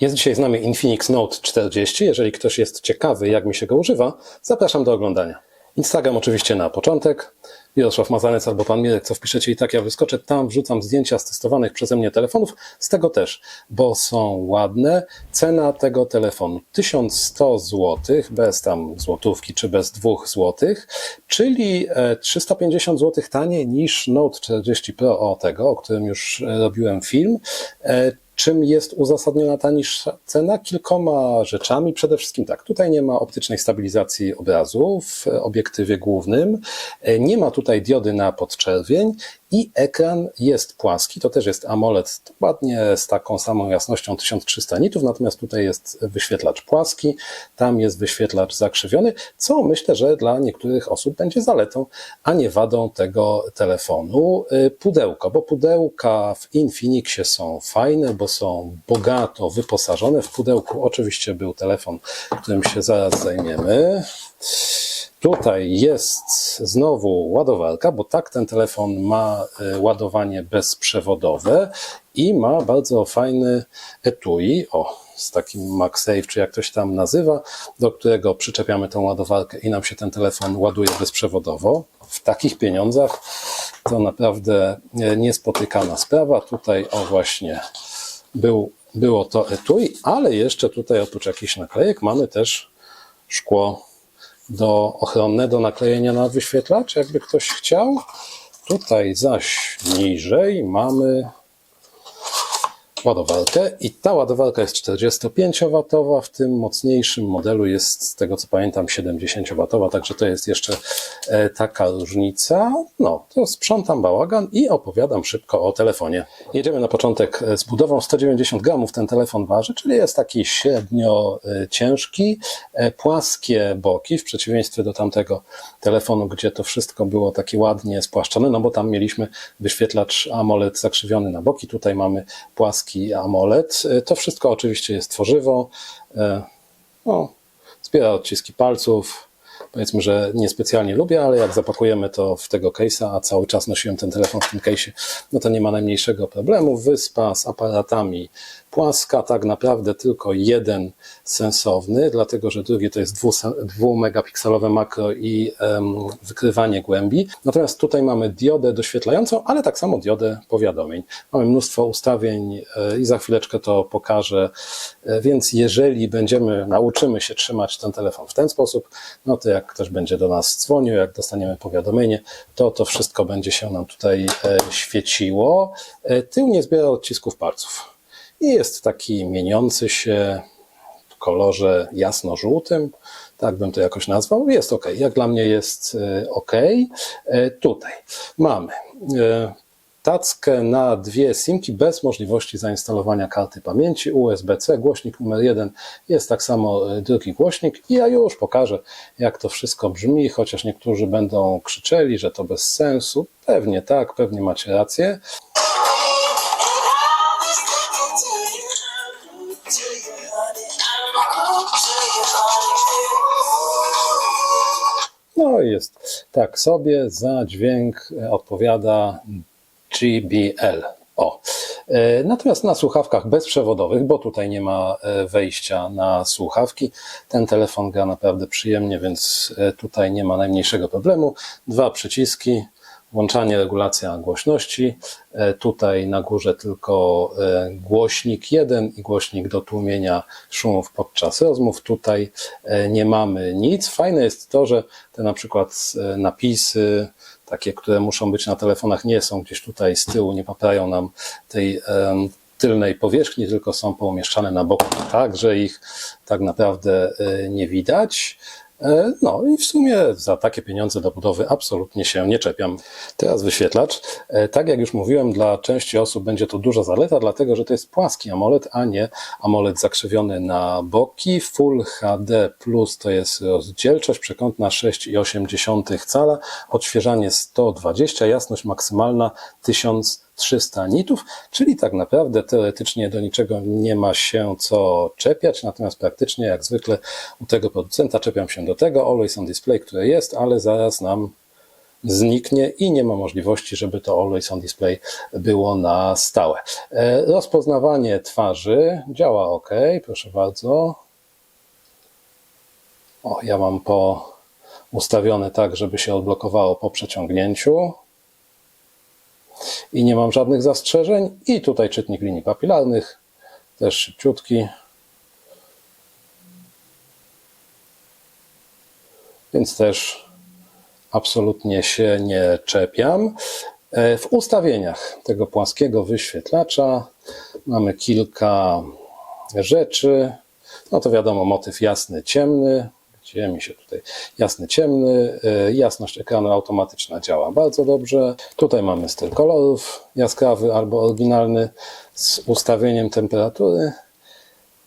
Jest dzisiaj z nami Infinix Note 40. Jeżeli ktoś jest ciekawy, jak mi się go używa, zapraszam do oglądania. Instagram oczywiście na początek. Jarosław Mazanec albo Pan Mirek, co wpiszecie i tak ja wyskoczę. Tam wrzucam zdjęcia z testowanych przeze mnie telefonów. Z tego też, bo są ładne. Cena tego telefonu 1100 zł, bez tam złotówki czy bez dwóch złotych, czyli e, 350 zł taniej niż Note 40 Pro o tego, o którym już e, robiłem film. Czym jest uzasadniona ta niższa cena? Kilkoma rzeczami. Przede wszystkim tak, tutaj nie ma optycznej stabilizacji obrazu w obiektywie głównym, E, nie ma tutaj diody na podczerwień i ekran jest płaski. To też jest AMOLED dokładnie z taką samą jasnością 1300 nitów, natomiast tutaj jest wyświetlacz płaski, tam jest wyświetlacz zakrzywiony, co myślę, że dla niektórych osób będzie zaletą, a nie wadą tego telefonu. Y, Pudełko, bo pudełka w Infinixie są fajne, bo są bogato wyposażone. W pudełku oczywiście był telefon, którym się zaraz zajmiemy. Tutaj jest znowu ładowarka, bo tak ten telefon ma e, ładowanie bezprzewodowe i ma bardzo fajny etui, o, z takim MagSafe, czy jak to się tam nazywa, do którego przyczepiamy tą ładowarkę i nam się ten telefon ładuje bezprzewodowo. W takich pieniądzach to naprawdę e, niespotykana sprawa. Tutaj, o właśnie, był, było to etui, ale jeszcze tutaj oprócz jakichś naklejek mamy też szkło do ochronne do naklejenia na wyświetlacz, jakby ktoś chciał. Tutaj zaś niżej mamy ładowarkę i ta ładowarka jest 45W, w tym mocniejszym modelu jest z tego co pamiętam 70W, także to jest jeszcze e, taka różnica. No, to sprzątam bałagan i opowiadam szybko o telefonie. Jedziemy na początek e, z budową. 190 gramów ten telefon waży, czyli jest taki średnio e, ciężki, płaskie boki w przeciwieństwie do tamtego telefonu, gdzie to wszystko było takie ładnie spłaszczone, no bo tam mieliśmy wyświetlacz AMOLED zakrzywiony na boki, tutaj mamy płaski AMOLED. E, To wszystko oczywiście jest tworzywo, e, no, zbiera odciski palców. Powiedzmy, że niespecjalnie lubię, ale jak zapakujemy to w tego case'a, a cały czas nosiłem ten telefon w tym case'ie, no to nie ma najmniejszego problemu. Wyspa z aparatami płaska, tak naprawdę tylko jeden sensowny, dlatego że drugi to jest dwu- dwumegapikselowe makro i em, wykrywanie głębi. Natomiast tutaj mamy diodę doświetlającą, ale tak samo diodę powiadomień. Mamy mnóstwo ustawień e, i za chwileczkę to pokażę. E, Więc jeżeli będziemy, nauczymy się trzymać ten telefon w ten sposób, no to jak ktoś będzie do nas dzwonił, jak dostaniemy powiadomienie, to to wszystko będzie się nam tutaj e, świeciło. E, Tył nie zbiera odcisków palców i jest taki mieniący się w kolorze jasno-żółtym, tak bym to jakoś nazwał. Jest ok. Jak dla mnie jest e, ok. Tutaj mamy tackę na dwie simki bez możliwości zainstalowania karty pamięci USB-C. Głośnik numer jeden jest tak samo e, drugi głośnik i ja już pokażę, jak to wszystko brzmi, chociaż niektórzy będą krzyczeli, że to bez sensu. Pewnie tak, pewnie macie rację. No i jest tak sobie, za dźwięk e, odpowiada GBL. O. E, Natomiast na słuchawkach bezprzewodowych, bo tutaj nie ma e, wejścia na słuchawki, ten telefon gra naprawdę przyjemnie, więc e, tutaj nie ma najmniejszego problemu. Dwa przyciski, włączanie, regulacja głośności. Tutaj na górze tylko głośnik jeden i głośnik do tłumienia szumów podczas rozmów. Tutaj nie mamy nic. Fajne jest to, że te na przykład napisy, takie, które muszą być na telefonach, nie są gdzieś tutaj z tyłu, nie poprają nam tej tylnej powierzchni, tylko są poumieszczane na boku, tak, że ich tak naprawdę e, nie widać. E, No i w sumie za takie pieniądze do budowy absolutnie się nie czepiam. Teraz wyświetlacz. E, Tak jak już mówiłem, dla części osób będzie to duża zaleta, dlatego że to jest płaski AMOLED, a nie AMOLED zakrzywiony na boki. Full HD Plus to jest rozdzielczość przekątna 6,8 cala, odświeżanie 120, jasność maksymalna 1300 nitów, czyli tak naprawdę teoretycznie do niczego nie ma się co czepiać, natomiast praktycznie jak zwykle u tego producenta czepiam się do tego Always on Display, które jest, ale zaraz nam zniknie i nie ma możliwości, żeby to Always on Display było na stałe. E, Rozpoznawanie twarzy działa ok, proszę bardzo. O, ja mam po ustawione tak, żeby się odblokowało po przeciągnięciu i nie mam żadnych zastrzeżeń. I tutaj czytnik linii papilarnych, też szybciutki. Więc też absolutnie się nie czepiam. E, W ustawieniach tego płaskiego wyświetlacza mamy kilka rzeczy. No to wiadomo, motyw jasny, ciemny. Gdzie mi się tutaj jasny, ciemny. E, Jasność ekranu automatyczna działa bardzo dobrze. Tutaj mamy styl kolorów jaskrawy albo oryginalny z ustawieniem temperatury.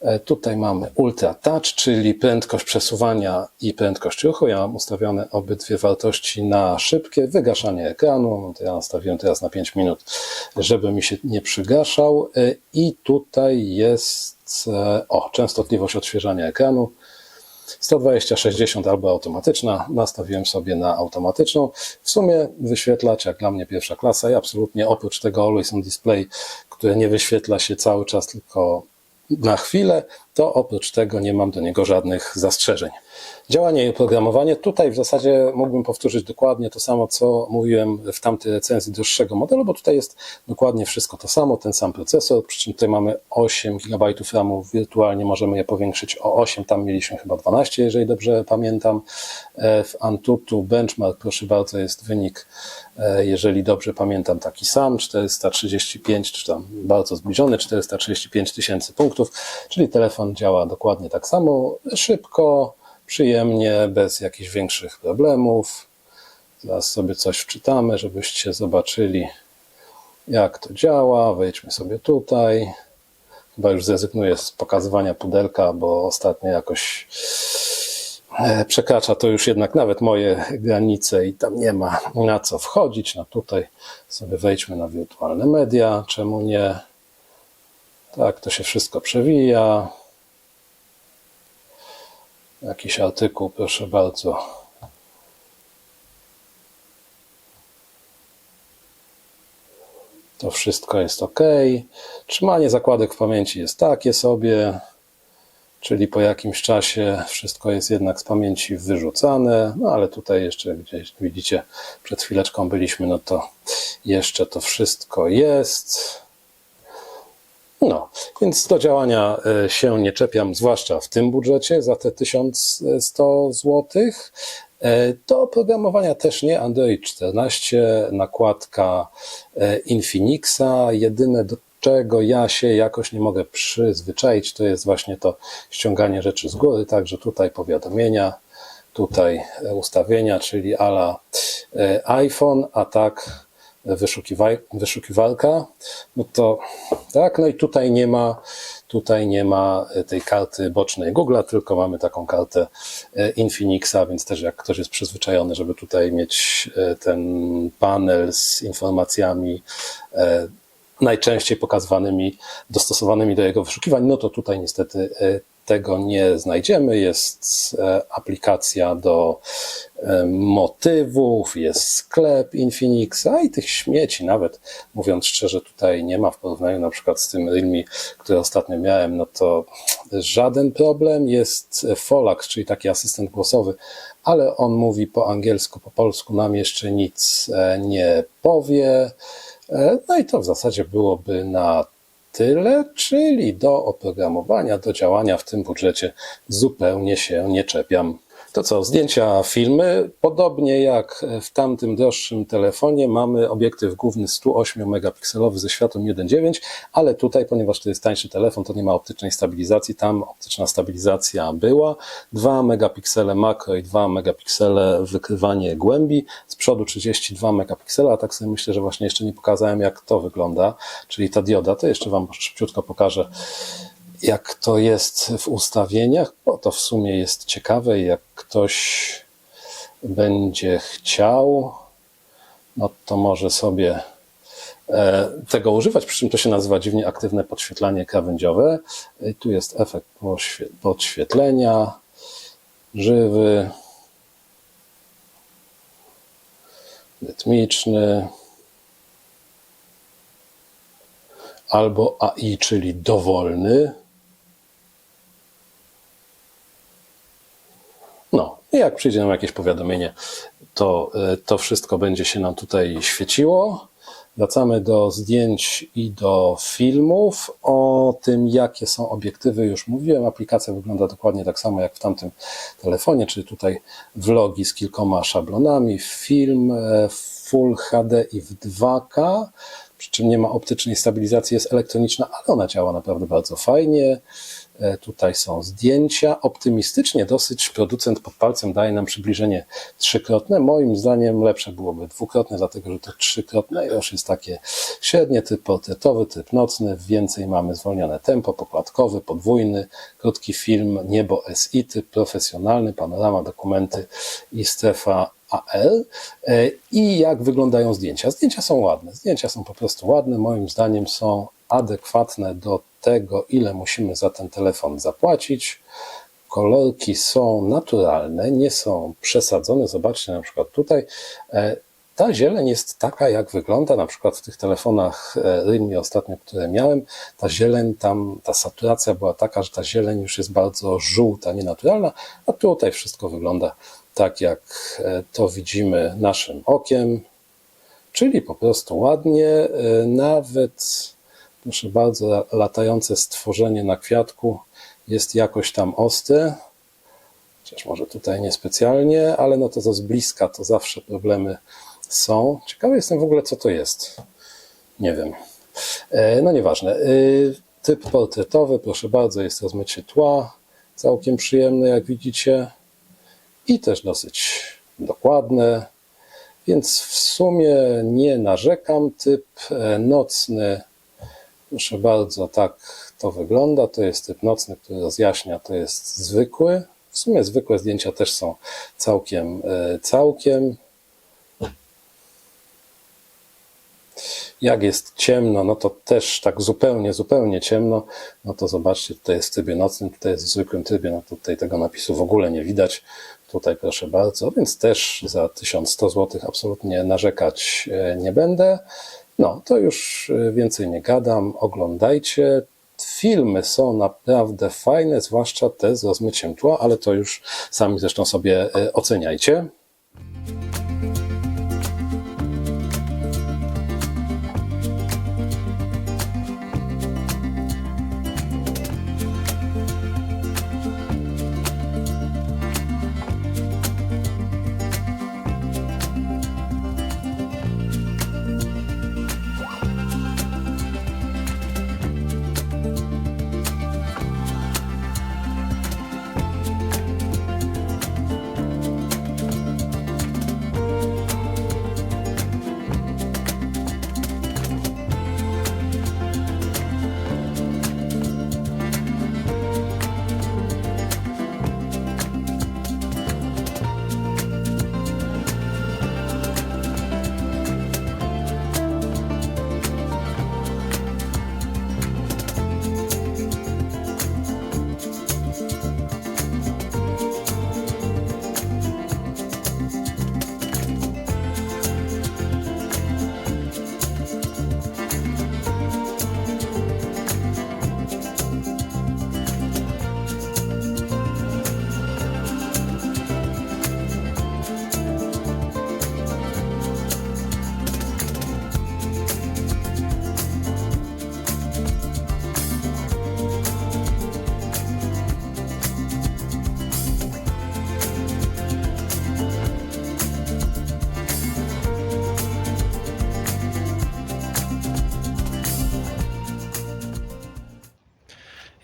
E, Tutaj mamy Ultra Touch, czyli prędkość przesuwania i prędkość ruchu. Ja mam ustawione obydwie wartości na szybkie. Wygaszanie ekranu, ja nastawiłem teraz na 5 minut, żeby mi się nie przygaszał. E, I tutaj jest, o, częstotliwość odświeżania ekranu. 120-60 albo automatyczna. Nastawiłem sobie na automatyczną. W sumie wyświetlacz jak dla mnie pierwsza klasa i absolutnie oprócz tego Always on Display, które nie wyświetla się cały czas, tylko na chwilę, to oprócz tego nie mam do niego żadnych zastrzeżeń. Działanie i oprogramowanie. Tutaj w zasadzie mógłbym powtórzyć dokładnie to samo, co mówiłem w tamtej recenzji droższego modelu, bo tutaj jest dokładnie wszystko to samo, ten sam procesor, przy czym tutaj mamy 8 GB RAMu, wirtualnie możemy je powiększyć o 8, tam mieliśmy chyba 12, jeżeli dobrze pamiętam. E, W Antutu benchmark, proszę bardzo, jest wynik, e, jeżeli dobrze pamiętam, taki sam, 435, czy tam bardzo zbliżony, 435 tysięcy punktów, czyli telefon działa dokładnie tak samo, szybko, przyjemnie, bez jakichś większych problemów. Zaraz sobie coś wczytamy, żebyście zobaczyli, jak to działa. Wejdźmy sobie tutaj. Chyba już zrezygnuję z pokazywania pudelka, bo ostatnio jakoś e, przekracza to już jednak nawet moje granice i tam nie ma na co wchodzić. No tutaj sobie wejdźmy na wirtualne media, czemu nie? Tak, to się wszystko przewija. Jakiś artykuł, proszę bardzo. To wszystko jest ok. Trzymanie zakładek w pamięci jest takie sobie, czyli po jakimś czasie wszystko jest jednak z pamięci wyrzucane. No ale tutaj jeszcze gdzieś widzicie, przed chwileczką byliśmy, no to jeszcze to wszystko jest. No, więc do działania e, się nie czepiam, zwłaszcza w tym budżecie za te 1100 zł. Do oprogramowania też nie Android 14, nakładka e, Infinixa. Jedyne do czego ja się jakoś nie mogę przyzwyczaić, to jest właśnie to ściąganie rzeczy z góry, także tutaj powiadomienia, tutaj e, ustawienia, czyli ala e, iPhone, a tak wyszukiwarka, no to tak, no i tutaj nie ma, tutaj nie ma tej karty bocznej Google'a, tylko mamy taką kartę e, Infinixa, więc też jak ktoś jest przyzwyczajony, żeby tutaj mieć e, ten panel z informacjami e, najczęściej pokazywanymi, dostosowanymi do jego wyszukiwań, no to tutaj niestety tego nie znajdziemy. Jest aplikacja do motywów, jest sklep Infinixa i tych śmieci nawet, mówiąc szczerze, tutaj nie ma w porównaniu na przykład z tym Realme, który ostatnio miałem, no to żaden problem. Jest Folax, czyli taki asystent głosowy, ale on mówi po angielsku, po polsku nam jeszcze nic nie powie. No i to w zasadzie byłoby na tyle, czyli do oprogramowania, do działania w tym budżecie zupełnie się nie czepiam. To co, zdjęcia, filmy. Podobnie jak w tamtym droższym telefonie mamy obiektyw główny 108 megapikselowy ze światłem 1.9, ale tutaj, ponieważ to jest tańszy telefon, to nie ma optycznej stabilizacji. Tam optyczna stabilizacja była. 2 megapiksele makro i 2 megapiksele wykrywanie głębi. Z przodu 32 megapiksele, a tak sobie myślę, że właśnie jeszcze nie pokazałem jak to wygląda, czyli ta dioda. To jeszcze Wam szybciutko pokażę jak to jest w ustawieniach, bo to w sumie jest ciekawe. Jak ktoś będzie chciał, no to może sobie e, tego używać, przy czym to się nazywa dziwnie aktywne podświetlanie krawędziowe. I tu jest efekt podświetlenia, żywy. rytmiczny, albo AI, czyli dowolny. No, i jak przyjdzie nam jakieś powiadomienie, to e, to wszystko będzie się nam tutaj świeciło. Wracamy do zdjęć i do filmów. O tym, jakie są obiektywy, już mówiłem. Aplikacja wygląda dokładnie tak samo jak w tamtym telefonie, czyli tutaj vlogi z kilkoma szablonami, film e, Full HD i w 2K, przy czym nie ma optycznej stabilizacji, jest elektroniczna, ale ona działa naprawdę bardzo fajnie. E, Tutaj są zdjęcia. Optymistycznie dosyć producent pod palcem daje nam przybliżenie trzykrotne. Moim zdaniem lepsze byłoby dwukrotne, dlatego że to trzykrotne już jest takie średnie, typ portretowy, typ nocny. Więcej mamy zwolnione tempo, pokładkowy, podwójny, krótki film, niebo SI, typ profesjonalny, panorama, dokumenty i strefa AL. E, I jak wyglądają zdjęcia? Zdjęcia są ładne. Zdjęcia są po prostu ładne. Moim zdaniem są adekwatne do tego, ile musimy za ten telefon zapłacić. Kolorki są naturalne, nie są przesadzone. Zobaczcie na przykład tutaj. e, Ta zieleń jest taka, jak wygląda na przykład w tych telefonach e, Realme ostatnio, które miałem. Ta zieleń tam, ta saturacja była taka, że ta zieleń już jest bardzo żółta, nienaturalna, a tutaj wszystko wygląda tak, jak e, to widzimy naszym okiem, czyli po prostu ładnie, nawet proszę bardzo, latające stworzenie na kwiatku jest jakoś tam ostre, chociaż może tutaj niespecjalnie, ale no to, to z bliska to zawsze problemy są. Ciekawy jestem w ogóle, co to jest. Nie wiem. E, No nieważne. E, Typ portretowy, proszę bardzo, jest rozmycie tła, całkiem przyjemne, jak widzicie, i też dosyć dokładne, więc w sumie nie narzekam. Typ e, nocny, proszę bardzo, tak to wygląda. To jest typ nocny, który rozjaśnia, to jest zwykły. W sumie zwykłe zdjęcia też są całkiem, e, całkiem. Jak jest ciemno, no to też tak zupełnie, zupełnie ciemno, no to zobaczcie, tutaj jest w trybie nocnym, tutaj jest w zwykłym trybie, no tutaj tego napisu w ogóle nie widać. Tutaj proszę bardzo, więc też za 1100 zł absolutnie narzekać e, nie będę. No, to już e, więcej nie gadam, oglądajcie. Filmy są naprawdę fajne, zwłaszcza te z rozmyciem tła, ale to już sami zresztą sobie e, oceniajcie.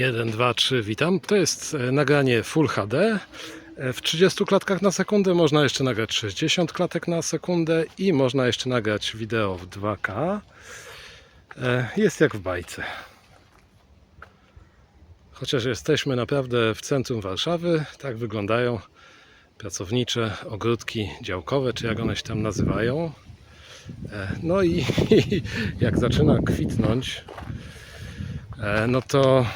Jeden, dwa, trzy, witam. To jest e, nagranie Full HD. E, W 30 klatkach na sekundę można jeszcze nagrać 60 klatek na sekundę i można jeszcze nagrać wideo w 2K. E, Jest jak w bajce. Chociaż jesteśmy naprawdę w centrum Warszawy, tak wyglądają pracownicze ogródki działkowe, czy jak one się tam nazywają. No i jak zaczyna kwitnąć, no to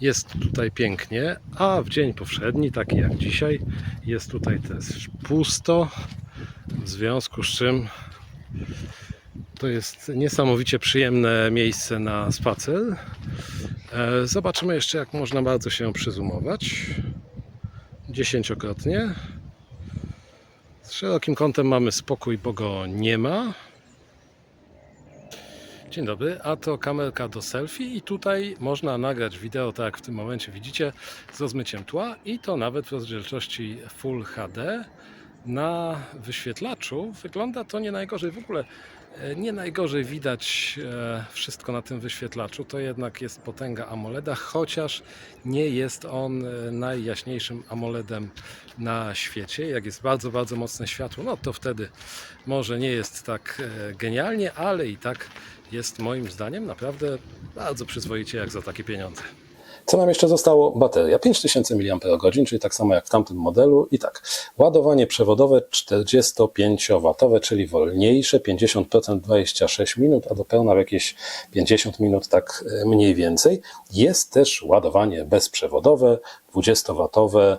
jest tutaj pięknie, a w dzień powszedni, taki jak dzisiaj, jest tutaj też pusto. W związku z czym to jest niesamowicie przyjemne miejsce na spacer. E, Zobaczymy jeszcze, jak można bardzo się przyzumować. Dziesięciokrotnie. Z szerokim kątem mamy spokój, bo go nie ma. Dzień dobry, a to kamerka do selfie i tutaj można nagrać wideo, tak jak w tym momencie widzicie, z rozmyciem tła i to nawet w rozdzielczości Full HD. Na wyświetlaczu wygląda to nie najgorzej. W ogóle e, nie najgorzej widać e, wszystko na tym wyświetlaczu. To jednak jest potęga AMOLEDa, chociaż nie jest on e, najjaśniejszym AMOLEDem na świecie. Jak jest bardzo, bardzo mocne światło, no to wtedy może nie jest tak genialnie, ale i tak jest moim zdaniem naprawdę bardzo przyzwoicie jak za takie pieniądze. Co nam jeszcze zostało? Bateria 5000 mAh, czyli tak samo jak w tamtym modelu. I tak, ładowanie przewodowe 45W, czyli wolniejsze, 50% 26 minut, a do pełna w jakieś 50 minut, tak e, mniej więcej. Jest też ładowanie bezprzewodowe, 20W.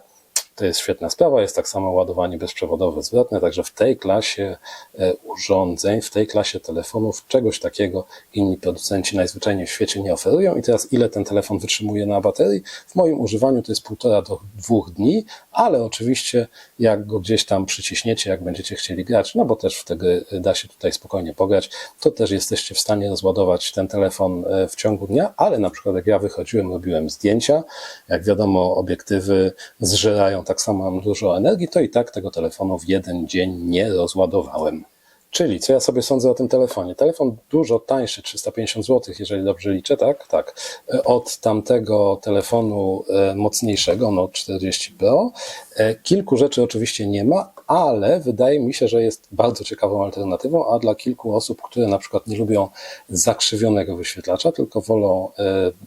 To jest świetna sprawa, jest tak samo ładowanie bezprzewodowe zwrotne, także w tej klasie e, urządzeń, w tej klasie telefonów czegoś takiego inni producenci najzwyczajniej w świecie nie oferują. I teraz ile ten telefon wytrzymuje na baterii? W moim używaniu to jest półtora do dwóch dni, ale oczywiście jak go gdzieś tam przyciśniecie, jak będziecie chcieli grać, no bo też wtedy da się tutaj spokojnie pograć, to też jesteście w stanie rozładować ten telefon e, w ciągu dnia, ale na przykład jak ja wychodziłem, robiłem zdjęcia, jak wiadomo obiektywy zżerają tak samo mam dużo energii, to i tak tego telefonu w jeden dzień nie rozładowałem. Czyli co ja sobie sądzę o tym telefonie? Telefon dużo tańszy, 350 zł, jeżeli dobrze liczę, tak? Tak. E, Od tamtego telefonu e, mocniejszego, Note 40 Pro. E, Kilku rzeczy oczywiście nie ma, ale wydaje mi się, że jest bardzo ciekawą alternatywą, a dla kilku osób, które na przykład nie lubią zakrzywionego wyświetlacza, tylko wolą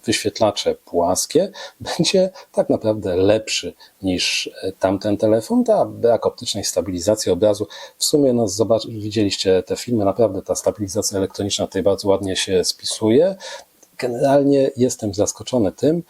wyświetlacze płaskie, będzie tak naprawdę lepszy niż tamten telefon. Ta brak optycznej stabilizacji obrazu, w sumie no zobacz, te filmy, naprawdę ta stabilizacja elektroniczna tutaj bardzo ładnie się spisuje. Generalnie jestem zaskoczony tym,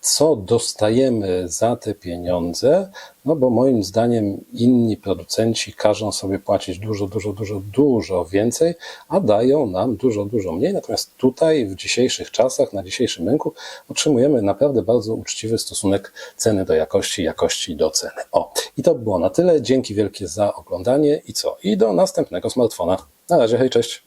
co dostajemy za te pieniądze, no bo moim zdaniem inni producenci każą sobie płacić dużo, dużo, dużo, dużo więcej, a dają nam dużo, dużo mniej. Natomiast tutaj w dzisiejszych czasach, na dzisiejszym rynku otrzymujemy naprawdę bardzo uczciwy stosunek ceny do jakości, jakości do ceny. O, i to było na tyle. Dzięki wielkie za oglądanie i co? I do następnego smartfona. Na razie, hej, cześć.